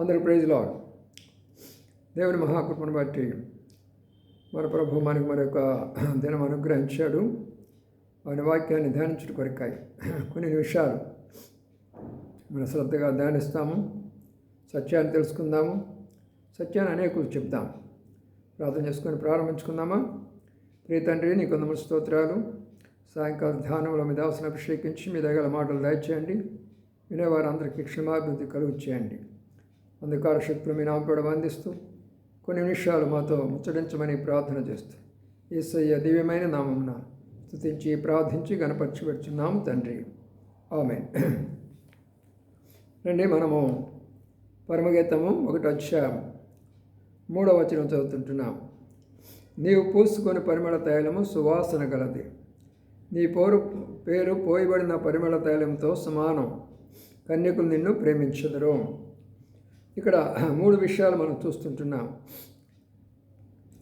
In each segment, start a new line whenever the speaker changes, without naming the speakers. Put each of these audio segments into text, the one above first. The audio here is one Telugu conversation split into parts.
అందరి ప్రైజ్లో దేవుని మహాకృపను బట్టి మన ప్రభు మనకు మరొక దినం అనుగ్రహించాడు. ఆయన వాక్యాన్ని ధ్యానించుట కొరకాయి కొన్ని నిమిషాలు మన శ్రద్ధగా ధ్యానిస్తాము. సత్యాన్ని తెలుసుకుందాము. సత్యాన్ని అనేకులు చెప్తాం ప్రార్థన చేసుకొని ప్రారంభించుకుందామా? ప్రియ తండ్రి నీ కొందరు స్తోత్రాలు. సాయంకాల ధ్యానంలో మీ దాసును అభిషేకించి మీ దగ్గర మాటలు దయచేయండి. వినేవారందరికీ క్షమాభివృద్ధి కలుగు చేయండి అంధకార శక్తులు మీ నామపేడ వందిస్తూ కొన్ని నిమిషాలు మాతో ముచ్చడించమని ప్రార్థన చేస్తూ. ఈసయ్య దివ్యమైన నామమున స్థుతించి ప్రార్థించి గణపరచిపెడుచున్నాము తండ్రి. ఆమె రండి మనము పరమగీతము ఒకటి అధ్యాయం మూడవ వచనం చదువుతుంటున్నాం. నీవు పూసుకొని పరిమళ తైలము సువాసన గలది. నీ పోరు పేరు పోయబడిన పరిమళ తైలంతో సమానం. కన్యకులు నిన్ను ప్రేమించదురు. ఇక్కడ మూడు విషయాలు మనం చూస్తుంటున్నాం.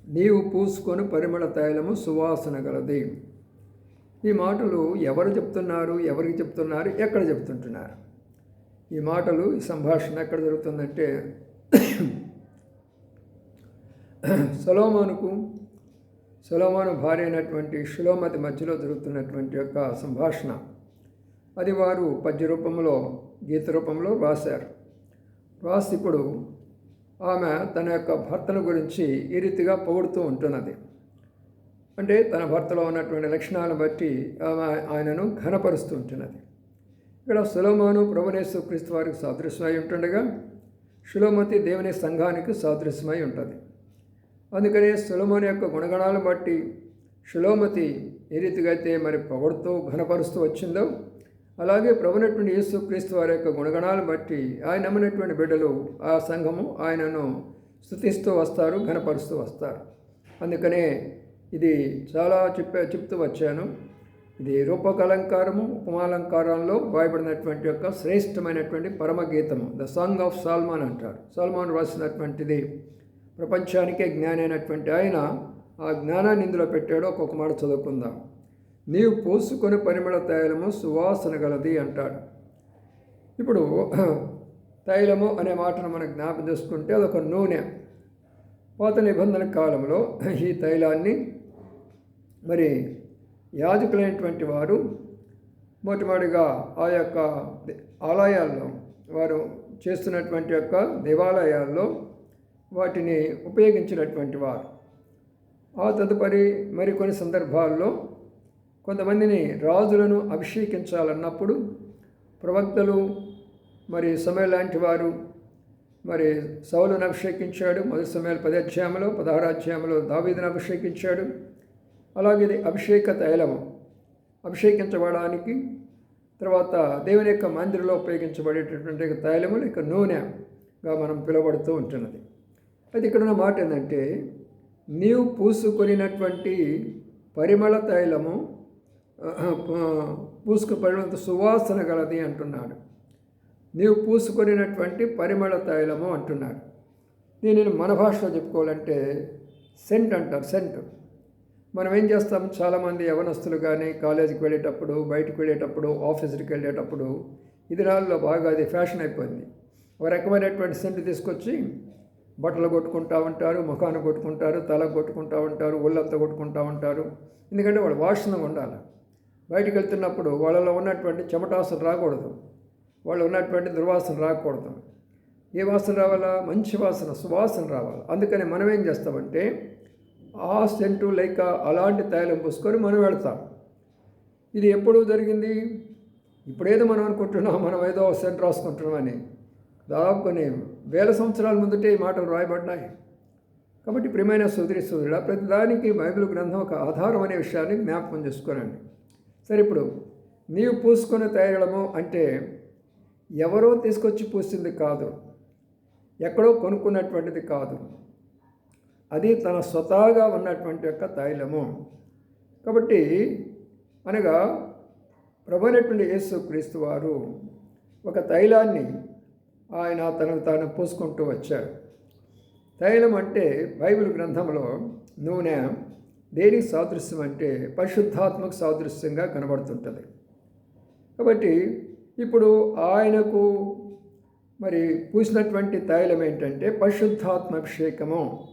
నీవు పూసుకొని పరిమళ తైలము సువాసన గలది. ఈ మాటలు ఎవరు చెప్తున్నారు ఎవరికి చెప్తున్నారు ఎక్కడ చెప్తుంటున్నారు? ఈ మాటలు ఈ సంభాషణ ఎక్కడ జరుగుతుందంటే సొలోమానుకు సొలోమాను భార్య అయినటువంటి శిలోమతి మధ్యలో జరుగుతున్నటువంటి యొక్క సంభాషణ. అది వారు పద్య రూపంలో గీత రూపంలో రాశారు. రాసి ఇప్పుడు ఆమె తన యొక్క భర్తను గురించి ఈ రీతిగా పొగుడుతూ ఉంటున్నది. అంటే తన భర్తలో ఉన్నటువంటి లక్షణాలను బట్టి ఆమె ఆయనను ఘనపరుస్తూ ఉంటున్నది. ఇక్కడ సులోమాను ప్రభునేశ్వర క్రీస్తు వారికి సాదృశ్యమై ఉంటుండగా సులోమతి దేవుని సంఘానికి సాదృశ్యమై ఉంటుంది. అందుకనే సులోమోని యొక్క గుణగణాలను బట్టి సులోమతి ఏ రీతిగా అయితే మరి పొగడుతూ ఘనపరుస్తూ వచ్చిందో అలాగే ప్రభునటువంటి యేసు క్రీస్తు వారి యొక్క గుణగణాలను బట్టి ఆయన నమ్మినటువంటి బిడ్డలు ఆ సంఘము ఆయనను స్థుతిస్తూ వస్తారు ఘనపరుస్తూ వస్తారు. అందుకనే ఇది చాలా చెప్పే చెప్తూ వచ్చాను. ఇది రూపకలంకారము ఉపమాలంకారంలో భయపడినటువంటి యొక్క శ్రేష్టమైనటువంటి పరమగీతము ద సాంగ్ ఆఫ్ సాల్మాన్ అంటారు. సాల్మాన్ రాసినటువంటిది ప్రపంచానికే జ్ఞానైనటువంటి ఆయన ఆ జ్ఞానాన్ని ఇందులో పెట్టాడు. ఒక్కొక్క మాట చదువుకుందాం. నీవు పోసుకొని పరిమళ తైలము సువాసన గలది అంటాడు. ఇప్పుడు తైలము అనే మాటను మనం జ్ఞాపం చేసుకుంటే అదొక నూనె. పాత నిబంధన కాలంలో ఈ తైలాన్ని మరి యాజకులైనటువంటి వారు మొట్టమొదటిగా ఆ యొక్క ఆలయాల్లో వారు చేస్తున్నటువంటి యొక్క దేవాలయాల్లో వాటిని ఉపయోగించినటువంటి వారు. ఆ తదుపరి మరికొన్ని సందర్భాల్లో కొంతమందిని రాజులను అభిషేకించాలన్నప్పుడు ప్రవక్తలు మరి సమయ లాంటి వారు మరి సౌలను అభిషేకించాడు మొదటి సమయాలు పది అధ్యాయంలో పదహారు అధ్యాయంలో దావీదును అభిషేకించాడు. అలాగే ఇది అభిషేక తైలము. అభిషేకించబడడానికి తర్వాత దేవుని యొక్క మందిరంలో ఉపయోగించబడేటటువంటి తైలము లేక నూనెగా మనం పిలువబడుతూ ఉంటున్నది. అయితే ఇక్కడ ఉన్న మాట ఏంటంటే నీవు పూసుకొనినటువంటి పరిమళ తైలము పూసుకుపడినంత సువాసన గలది అంటున్నాడు. నీవు పూసుకొనినటువంటి పరిమళ తైలము అంటున్నాడు. దీనిని మన భాషలో చెప్పుకోవాలంటే సెంట్ అంటారు సెంట్. మనం ఏం చేస్తాం? చాలామంది యవనస్తులు కానీ కాలేజీకి వెళ్ళేటప్పుడు బయటకు వెళ్ళేటప్పుడు ఆఫీసుకి వెళ్ళేటప్పుడు ఇది రాళ్ళలో బాగా అది ఫ్యాషన్ అయిపోయింది. ఒక రకమైనటువంటి సెంట్ తీసుకొచ్చి బట్టలు కొట్టుకుంటూ ఉంటారు ముఖాన్ని కొట్టుకుంటారు తల కొట్టుకుంటూ ఉంటారు ఒళ్ళంతా కొట్టుకుంటూ ఉంటారు. ఎందుకంటే వాళ్ళు వాసన ఉండాలి. బయటికి వెళ్తున్నప్పుడు వాళ్ళలో ఉన్నటువంటి చెమటాసన రాకూడదు. వాళ్ళు ఉన్నటువంటి దుర్వాసన రాకూడదు. ఏ వాసన రావాలా? మంచి వాసన సువాసన రావాలి. అందుకని మనం ఏం చేస్తామంటే ఆ సెంటు లైక్ అలాంటి తైలం పూసుకొని మనం వెళ్తాం. ఇది ఎప్పుడు జరిగింది? ఇప్పుడేదో మనం అనుకుంటున్నాం మనం ఏదో సెంట్ రాసుకుంటున్నామని దాదాపు కొన్ని వేల సంవత్సరాల ముందుటే ఈ మాటలు రాయబడ్డాయి కాబట్టి ప్రియమైన సుదరి సుదరుడ ప్రతిదానికి బైబిల్ గ్రంథం ఒక ఆధారం అనే విషయాన్ని జ్ఞాపకం చేసుకోనండి. సరే ఇప్పుడు నీవు పూసుకొని తయారడము అంటే ఎవరో తీసుకొచ్చి పూసింది కాదు. ఎక్కడో కొనుక్కున్నటువంటిది కాదు. అది తన స్వతహాగా ఉన్నటువంటి యొక్క తైలము. కాబట్టి అనగా ప్రభునటువంటి యేసు క్రీస్తు వారు ఒక తైలాన్ని ఆయన తనను తాను పూసుకుంటూ వచ్చారు. తైలం అంటే బైబిల్ గ్రంథంలో నూనె దేనికి సాదృశ్యం అంటే పరిశుద్ధాత్మక సాదృశ్యంగా కనబడుతుంటుంది. కాబట్టి ఇప్పుడు ఆయనకు మరి పూసినటువంటి తైలం ఏంటంటే పరిశుద్ధాత్మ అభిషేకము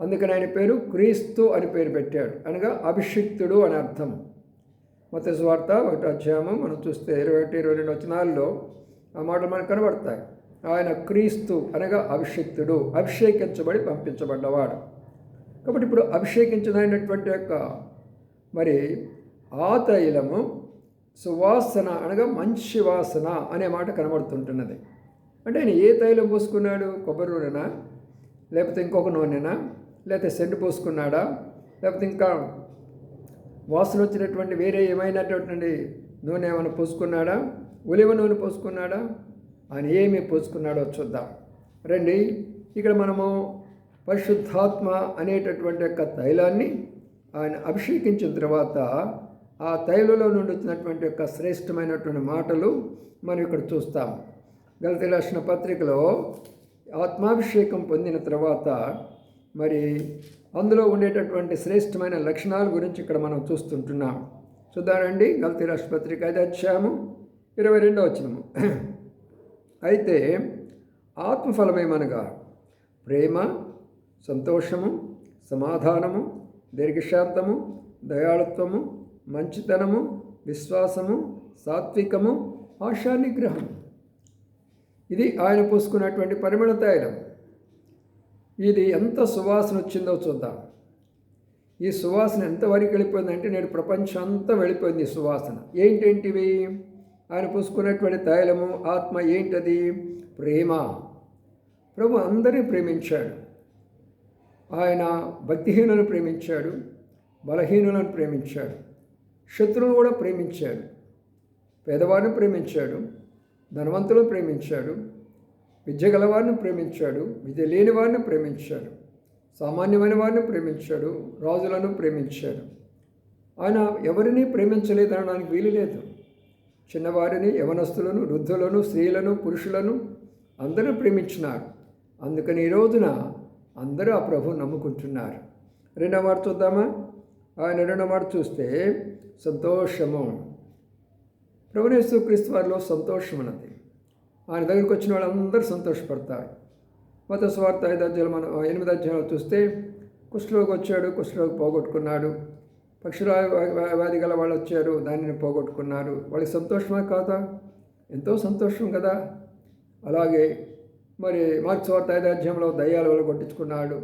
అందుకని ఆయన పేరు క్రీస్తు అని పేరు పెట్టాడు. అనగా అభిషిక్తుడు అని అర్థం. మత స్వార్త ఒకటి అధ్యాయము మనం చూస్తే ఇరవై ఒకటి ఇరవై రెండు వచనాల్లో ఆ మాటలు మనకు కనబడతాయి. ఆయన క్రీస్తు అనగా అభిషిక్తుడు అభిషేకించబడి పంపించబడ్డవాడు. కాబట్టి ఇప్పుడు అభిషేకించదైనటువంటి యొక్క మరి ఆ తైలము సువాసన అనగా మంచి వాసన అనే మాట కనబడుతుంటున్నది. అంటే ఆయన ఏ తైలం పోసుకున్నాడు? కొబ్బరి నూనెనా? లేకపోతే ఇంకొక నూనెనా? లేకపోతే సెంటు పోసుకున్నాడా? లేకపోతే ఇంకా వాసన వచ్చినటువంటి వేరే ఏమైనటువంటి నూనె ఏమైనా పోసుకున్నాడా? ఉలివ నూనె పోసుకున్నాడా? ఆయన ఏమి పోసుకున్నాడో చూద్దాం. రండి ఇక్కడ మనము పరిశుద్ధాత్మ అనేటటువంటి యొక్క తైలాన్ని ఆయన అభిషేకించిన తర్వాత ఆ తైలలో నుండి వచ్చినటువంటి యొక్క శ్రేష్టమైనటువంటి మాటలు మనం ఇక్కడ చూస్తాం. గలతి రాసిన పత్రికలో ఆత్మాభిషేకం పొందిన తర్వాత మరి అందులో ఉండేటటువంటి శ్రేష్టమైన లక్షణాల గురించి ఇక్కడ మనం చూస్తుంటున్నాం. చూద్దానండి గలతి రాష్ట్ర పత్రిక ఐదు అధ్యాయము ఇరవై రెండో వచ్చినము అయితే ఆత్మఫలమేమనగా ప్రేమ సంతోషము సమాధానము దీర్ఘశాంతము దయాళత్వము మంచితనము విశ్వాసము సాత్వికము ఆశానిగ్రహం ఇది ఆయన పూసుకున్నటువంటి పరిమళ తైలం ఇది ఎంత సువాసన వచ్చిందో చూద్దాం. ఈ సువాసన ఎంతవరకు వెళ్ళిపోయిందంటే నేడు ప్రపంచం అంతా వెళ్ళిపోయింది ఈ సువాసన. ఏంటేంటివి? ఆయన పూసుకున్నటువంటి తైలము ఆత్మ ఏంటది? ప్రేమ. ప్రభు అందరినీ ప్రేమించాడు. ఆయన భక్తిహీనులను ప్రేమించాడు బలహీనులను ప్రేమించాడు శత్రువులను కూడా ప్రేమించాడు పేదవారిని ప్రేమించాడు ధనవంతులను ప్రేమించాడు విద్య గలవారిని ప్రేమించాడు విద్య లేని వారిని ప్రేమించాడు సామాన్యమైన వారిని ప్రేమించాడు రాజులను ప్రేమించాడు. ఆయన ఎవరిని ప్రేమించలేదనడానికి వీలు లేదు చిన్నవారిని యవనస్తులను వృద్ధులను స్త్రీలను పురుషులను అందరూ ప్రేమించినారు. అందుకని ఈ రోజున అందరూ ఆ ప్రభు నమ్ముకుంటున్నారు. రెండవ మాట చూద్దామా? ఆయన రెండవ మాట చూస్తే సంతోషము. ప్రభునేశ్వర క్రీస్తు వారిలో సంతోషం అన్నది ఆయన దగ్గరికి వచ్చిన వాళ్ళందరూ సంతోషపడతారు. మత స్వార్థ ఐదు అధ్యాయులు మనం ఎనిమిది అధ్యాయులు చూస్తే కుష్ఠలోకి వచ్చాడు కుష్ఠలోకి పోగొట్టుకున్నాడు. పక్షులా వ్యాధి గల వాళ్ళు వచ్చారు దానిని పోగొట్టుకున్నారు. వాళ్ళకి సంతోషమా కాదా? ఎంతో సంతోషం కదా. అలాగే మరి మార్క్స్వార్త ఐదాధ్యంలో దయ్యాలు అధ్యాయంలో దయ్యాల వల్ల కొట్టించుకున్నాడు.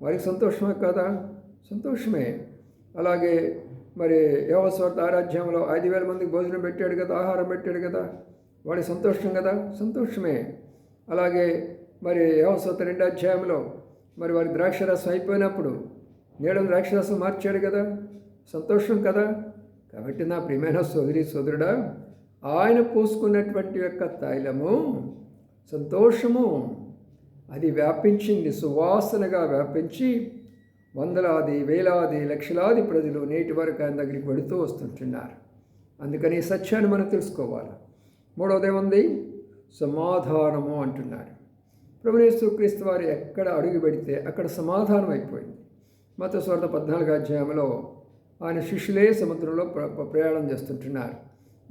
వారికి సంతోషమే కదా? సంతోషమే. అలాగే మరి యోగస్వార్థ ఆరాధ్యంలో ఐదు వేల మందికి భోజనం పెట్టాడు కదా ఆహారం పెట్టాడు కదా? వాడి సంతోషం కదా? సంతోషమే. అలాగే మరి యోగస్వార్థ రెండు అధ్యాయంలో మరి వారి ద్రాక్షరసం అయిపోయినప్పుడు నీడం ద్రాక్షరసం మార్చాడు కదా? సంతోషం కదా? కాబట్టి నా ప్రియమైన సోదరి సోదరుడా ఆయన పూసుకున్నటువంటి యొక్క తైలము సంతోషము. అది వ్యాపించింది సువాసనగా వ్యాపించి వందలాది వేలాది లక్షలాది ప్రజలు నేటి వరకు ఆయన దగ్గరికి వెళుతూ వస్తుంటున్నారు. అందుకని సత్యాన్ని మనం తెలుసుకోవాలి. మూడవది ఏముంది సమాధానము అంటున్నారు. ప్రభునేశ్వర క్రీస్తు వారు ఎక్కడ అడుగు పెడితే అక్కడ సమాధానం అయిపోయింది. మత స్వార్థ పద్నాలుగు అధ్యాయంలో ఆయన శిష్యులే సముద్రంలో ప్రయాణం చేస్తుంటున్నారు.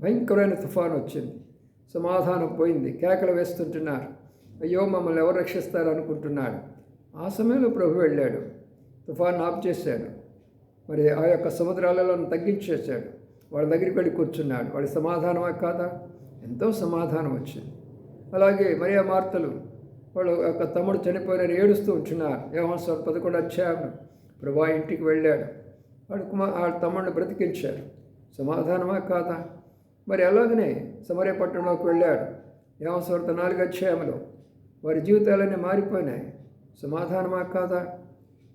భయంకరమైన తుఫాను వచ్చింది. సమాధానం పోయింది. కేకలు వేస్తుంటున్నారు. అయ్యో మమ్మల్ని ఎవరు రక్షిస్తారు అనుకుంటున్నాడు ఆ సమయంలో ప్రభు వెళ్ళాడు. తుఫాన్ ఆఫ్ చేశాడు. మరి ఆ యొక్క సముద్రాలలో తగ్గించేశాడు. వాళ్ళ దగ్గరికి వెళ్ళి కూర్చున్నాడు. వాడి సమాధానమా కాదా? ఎంతో సమాధానం వచ్చింది. అలాగే మరి ఆ మార్తలు వాళ్ళు యొక్క తమ్ముడు చనిపోయిన ఏడుస్తూ ఉంటున్నారు. ఏమో పదకొండు వచ్చాము ప్రభా ఇంటికి వెళ్ళాడు. వాడు కుమార్ ఆ తమ్ముడిని బ్రతికించారు సమాధానమా కాదా? మరి అలాగనే సమరే పట్టణంలోకి వెళ్ళాడు. ఏమస్వార్థ నాలుగు అధ్యాయంలో వారి జీవితాలన్నీ మారిపోయినాయి. సమాధానమా కాదా?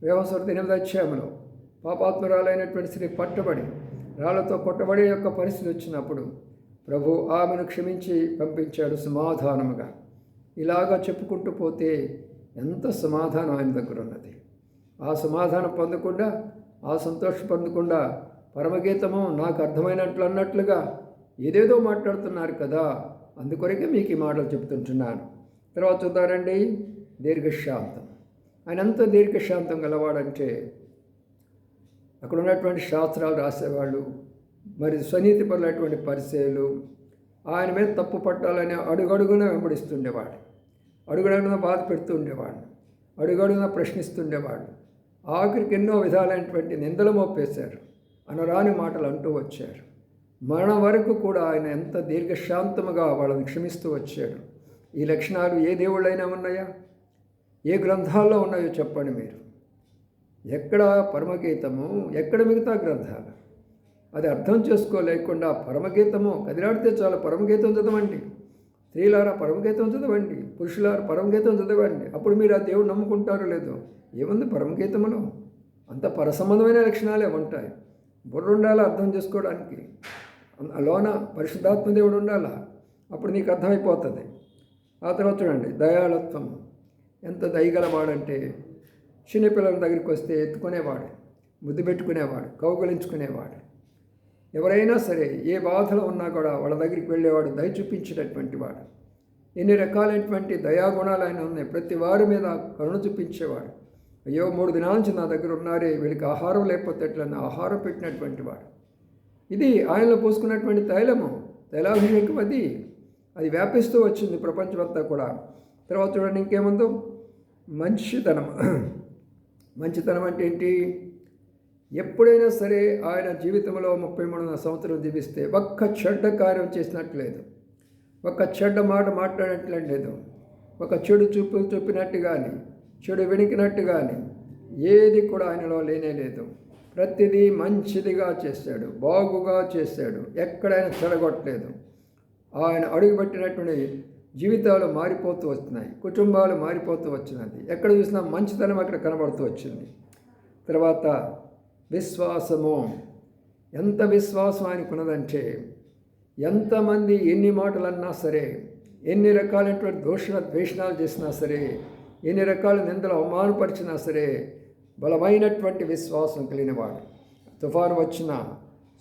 వ్యవసరత ఎనిమిది అధ్యాయంలో పాపాత్మరాలైనటువంటి స్త్రీ పట్టబడి రాళ్ళతో కొట్టబడే యొక్క పరిస్థితి వచ్చినప్పుడు ప్రభు ఆమెను క్షమించి పంపించాడు సమాధానముగా. ఇలాగా చెప్పుకుంటూ పోతే ఎంత సమాధానం ఆయన దగ్గర ఉన్నది ఆ సమాధానం పొందకుండా ఆ సంతోషం పొందకుండా పరమగీతము నాకు అర్థమైనట్లు అన్నట్లుగా ఏదేదో మాట్లాడుతున్నారు కదా అందుకొరకే మీకు ఈ మాటలు చెప్తుంటున్నాను తర్వాత చూద్దారండి దీర్ఘశాంతం. ఆయన ఎంత దీర్ఘశాంతం గలవాడంటే అక్కడ ఉన్నటువంటి శాస్త్రాలు రాసేవాళ్ళు మరి స్వనీతి పరులైనటువంటి పరిచయాలు ఆయన మీద తప్పు పట్టాలని అడుగడుగున వెంబడిస్తుండేవాడు. అడుగడుగున బాధ పెడుతుండేవాడు. అడుగడుగున ప్రశ్నిస్తుండేవాడు. ఆఖరికి ఎన్నో విధాలైనటువంటి నిందలు మోపేశారు. అనరాని మాటలు అంటూ వచ్చారు. మరణం వరకు కూడా ఆయన ఎంత దీర్ఘశాంతముగా వాళ్ళని క్షమిస్తూ వచ్చాడు. ఈ లక్షణాలు ఏ దేవుళ్ళైనా ఉన్నాయా? ఏ గ్రంథాల్లో ఉన్నాయో చెప్పండి మీరు. ఎక్కడ పరమగీతము ఎక్కడ మిగతా గ్రంథాలు? అది అర్థం చేసుకోలేకుండా పరమగీతము కదిలాడితే చాలు పరమగీతం చదవండి. స్త్రీలారా పరమగీతం చదవండి పురుషులారా పరమగీతం చదవండి. అప్పుడు మీరు ఆ దేవుడు నమ్ముకుంటారో లేదో? ఏముంది పరమగీతములో? అంత పరసంబంధమైన లక్షణాలే ఉంటాయి. బుర్రుండాలి అర్థం చేసుకోవడానికి. లోన పరిశుద్ధాత్మ దేవుడు ఉండాలా. అప్పుడు నీకు అర్థమైపోతుంది. ఆ తర్వాత చూడండి దయాళత్వం. ఎంత దయగలవాడంటే చిన్నపిల్లల దగ్గరికి వస్తే ఎత్తుకునేవాడు ముద్దు పెట్టుకునేవాడు కౌగలించుకునేవాడు. ఎవరైనా సరే ఏ బాధలో ఉన్నా కూడా వాళ్ళ దగ్గరికి వెళ్ళేవాడు దయ చూపించేటటువంటి వాడు. ఎన్ని రకాలైనటువంటి దయాగుణాలు ఆయన ఉన్నాయి. ప్రతి వారి మీద కరుణ చూపించేవాడు. అయ్యో మూడు దినాల నుంచి నా దగ్గర ఉన్నారే వీళ్ళకి ఆహారం లేకపోతే ఎట్లన్నా ఆహారం పెట్టినటువంటి వాడు. ఇది ఆయనలో పోసుకున్నటువంటి తైలము తైలాభిషేకం అది. అది వ్యాపిస్తూ వచ్చింది ప్రపంచమంతా కూడా. తర్వాత చూడండి ఇంకేముందో? మంచితనం. మంచితనం అంటే ఏంటి? ఎప్పుడైనా సరే ఆయన జీవితంలో ముప్పై మూడు సంవత్సరం జీవిస్తే ఒక్క చెడ్డ కార్యం చేసినట్లేదు. ఒక చెడ్డ మాట మాట్లాడినట్లు లేదు. ఒక చెడు చూపు చూపినట్టు కానీ చెడు వెణికినట్టు కానీ ఏది కూడా ఆయనలో లేనే లేదు. ప్రతిదీ మంచిదిగా చేశాడు బాగుగా చేశాడు ఎక్కడైనా చెడగొట్టలేదు. ఆయన అడుగుపెట్టినటువంటి జీవితాలు మారిపోతూ వస్తున్నాయి కుటుంబాలు మారిపోతూ వచ్చినది. ఎక్కడ చూసినా మంచితనం అక్కడ కనబడుతూ వచ్చింది. తర్వాత విశ్వాసము. ఎంత విశ్వాసం ఆయనకు ఉన్నదంటే ఎంతమంది ఎన్ని మాటలు అన్నా సరే ఎన్ని రకాలైనటువంటి దోషణ ద్వేషణాలు చేసినా సరే ఎన్ని రకాల నిందలు అవమానపరిచినా సరే బలమైనటువంటి విశ్వాసం కలిగినవాడు. తుఫాను వచ్చిన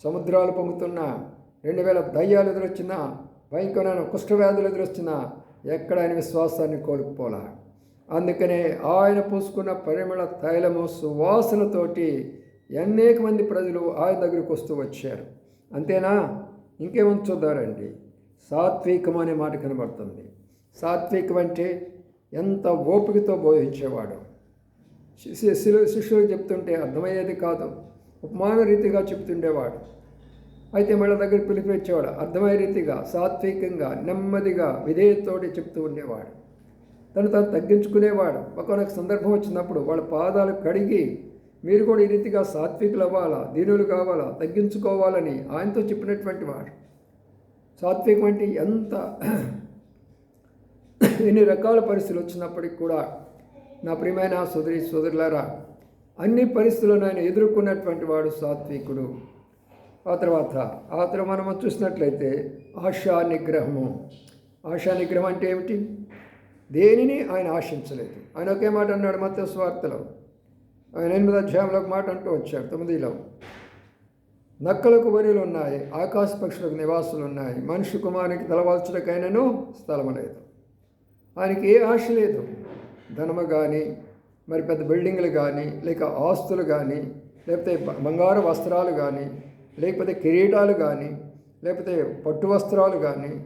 సముద్రాలు పొంగుతున్నా రెండు వేల దయ్యాలు ఎదురొచ్చినా భయంకరమైన కుష్ఠవ్యాధులు ఎదురొచ్చినా ఎక్కడ ఆయన విశ్వాసాన్ని కోల్పోలా? అందుకనే ఆయన పూసుకున్న పరిమళ తైలము సువాసనతోటి అనేక మంది ప్రజలు ఆయన దగ్గరికి వస్తూ వచ్చారు. అంతేనా? ఇంకేమని చూద్దారండి. సాత్వికం అనే మాట కనబడుతుంది. సాత్వికం అంటే ఎంత ఓపికతో బోధించేవాడు? శిష్యులు శిష్యులు చెప్తుంటే అర్థమయ్యేది కాదు. ఉపమాన రీతిగా చెప్తుండేవాడు. అయితే మళ్ళీ దగ్గర పిలిపించేవాడు అర్థమయ్యే రీతిగా సాత్వికంగా నెమ్మదిగా విధేయతోటి చెప్తూ ఉండేవాడు. తను తను తగ్గించుకునేవాడు. ఒకనొక సందర్భం వచ్చినప్పుడు వాళ్ళ పాదాలు కడిగి మీరు కూడా ఈ రీతిగా సాత్వికులు అవ్వాలా దీనులు కావాలా తగ్గించుకోవాలని ఆయనతో చెప్పినటువంటి వాడు. సాత్వికం అంటే ఎంత ఎన్ని రకాల పరిస్థితులు వచ్చినప్పటికి కూడా నా ప్రియమైన సోదరి సోదరులారా అన్ని పరిస్థితులను ఆయన ఎదుర్కొన్నటువంటి వాడు సాత్వికుడు. ఆ తర్వాత ఆ తర్వాత మనం చూసినట్లయితే ఆశా నిగ్రహము. ఆశా నిగ్రహం అంటే ఏమిటి? దేనిని ఆయన ఆశించలేదు. ఆయన ఒకే మాట అన్నాడు మత స్వార్థలో ఆయన ఎనిమిది అధ్యాయంలో ఒక మాట అంటూ వచ్చాడు తొమ్మిదిలో. నక్కలకు వరిలు ఉన్నాయి ఆకాశ పక్షులకు నివాసులు ఉన్నాయి మనిషి కుమారునికి తలవాల్చుటకైనను స్థలము లేదు. ఆయనకి ఏ ఆశ లేదు. ధనము కానీ మరి పెద్ద బిల్డింగ్లు కానీ లేక ఆస్తులు కానీ లేకపోతే బంగారు వస్త్రాలు కానీ లేకపోతే కిరీటాలు కానీ లేకపోతే పట్టు వస్త్రాలు కానీ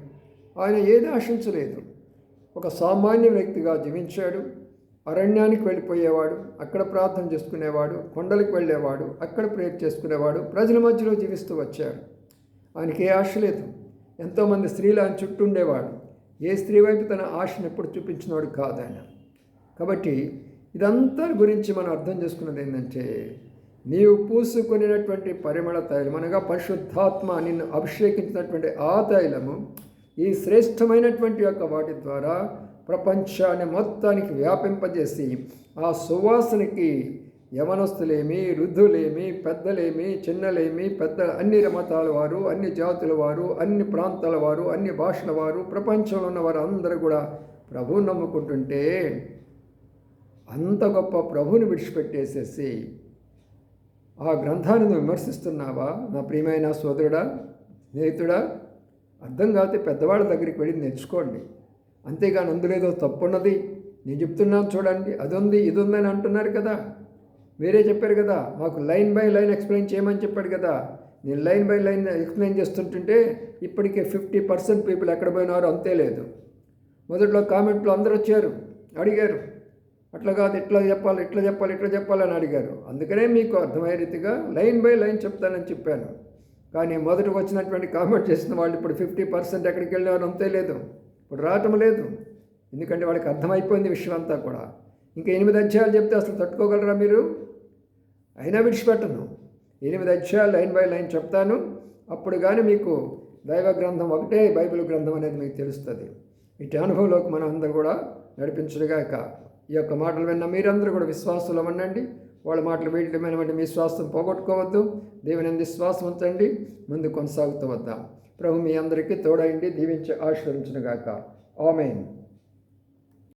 ఆయన ఏది ఆశించలేదు. ఒక సామాన్య వ్యక్తిగా జీవించాడు అరణ్యానికి వెళ్ళిపోయేవాడు అక్కడ ప్రార్థన చేసుకునేవాడు కొండలకు వెళ్ళేవాడు అక్కడ ప్రేర్ చేసుకునేవాడు ప్రజల మధ్యలో జీవిస్తూ వచ్చాడు. ఆయనకి ఏ ఆశ లేదు. ఎంతోమంది స్త్రీలు ఆయన చుట్టూ ఉండేవాడు. ఏ స్త్రీ వైపు తన ఆశను ఎప్పుడు చూపించినవాడు కాదు ఆయన. కాబట్టి ఇదంతా గురించి మనం అర్థం చేసుకున్నది ఏంటంటే నీవు పూసుకునేటువంటి పరిమళ తైలం అనగా పరిశుద్ధాత్మ నిన్ను అభిషేకించినటువంటి ఆ తైలము ఈ శ్రేష్టమైనటువంటి యొక్క వాటి ద్వారా ప్రపంచాన్ని మొత్తానికి వ్యాపింపజేసి ఆ సువాసనకి యవనస్తులేమి వృద్ధులేమి పెద్దలేమి చిన్నలేమి పెద్ద అన్ని మతాల వారు అన్ని జాతుల వారు అన్ని ప్రాంతాల వారు అన్ని భాషల వారు ప్రపంచంలో ఉన్న వారు అందరూ కూడా ప్రభువు నమ్ముకుంటుంటే అంత గొప్ప ప్రభుని విడిచిపెట్టేసేసి ఆ గ్రంథాన్ని విమర్శిస్తున్నావా? నా ప్రియమైన సోదరుడా స్నేహితుడా అర్థం కాకపోతే పెద్దవాళ్ళ దగ్గరికి వెళ్ళి నేర్చుకోండి. అంతేగాని అందులేదో తప్పున్నది. నేను చెప్తున్నాను చూడండి. అది ఉంది ఇది ఉందని అంటున్నారు కదా. మీరే చెప్పారు కదా మాకు లైన్ బై లైన్ ఎక్స్ప్లెయిన్ చేయమని చెప్పాడు కదా. నేను లైన్ బై లైన్ ఎక్స్ప్లెయిన్ చేస్తుంటుంటే ఇప్పటికే ఫిఫ్టీ పర్సెంట్ పీపుల్ ఎక్కడ పోయినారో అంతే లేదు. మొదట్లో కామెంట్లు అందరూ వచ్చారు అడిగారు. అట్లా కాదు ఇట్లా చెప్పాలి ఇట్లా చెప్పాలి ఇట్లా చెప్పాలని అడిగారు. అందుకనే మీకు అర్థమయ్యే రీతిగా లైన్ బై లైన్ చెప్తానని చెప్పాను. కానీ మొదట వచ్చినటువంటి కామెంట్ చేసిన వాళ్ళు ఇప్పుడు ఫిఫ్టీ పర్సెంట్ ఎక్కడికి వెళ్ళేవారు అంతే లేదు. ఇప్పుడు రావటం లేదు. ఎందుకంటే వాళ్ళకి అర్థమైపోయింది విషయం అంతా కూడా. ఇంకా ఎనిమిది అధ్యాయాలు చెప్తే అసలు తట్టుకోగలరా మీరు? అయినా విడిచిపెట్టను. ఎనిమిది అధ్యాయాలు లైన్ బై లైన్ చెప్తాను. అప్పుడు కానీ మీకు దైవ గ్రంథం ఒకటే బైబిల్ గ్రంథం అనేది మీకు తెలుస్తుంది. ఇటు అనుభవంలోకి మనం అందరూ కూడా నడిపించడుగాక. ఈ యొక్క మాటలు విన్న మీరందరూ కూడా విశ్వాసంలో ఉండండి వాళ్ళ మాటలు వేయటమైన మీ విశ్వాసం పోగొట్టుకోవద్దు. దేవుని అంది విశ్వాసం ఉంచండి. ముందు కొనసాగుతూ వద్దాం. ప్రభు మీ అందరికీ తోడైండి దీవించి ఆశీర్వించునుగాక ఆమెన్.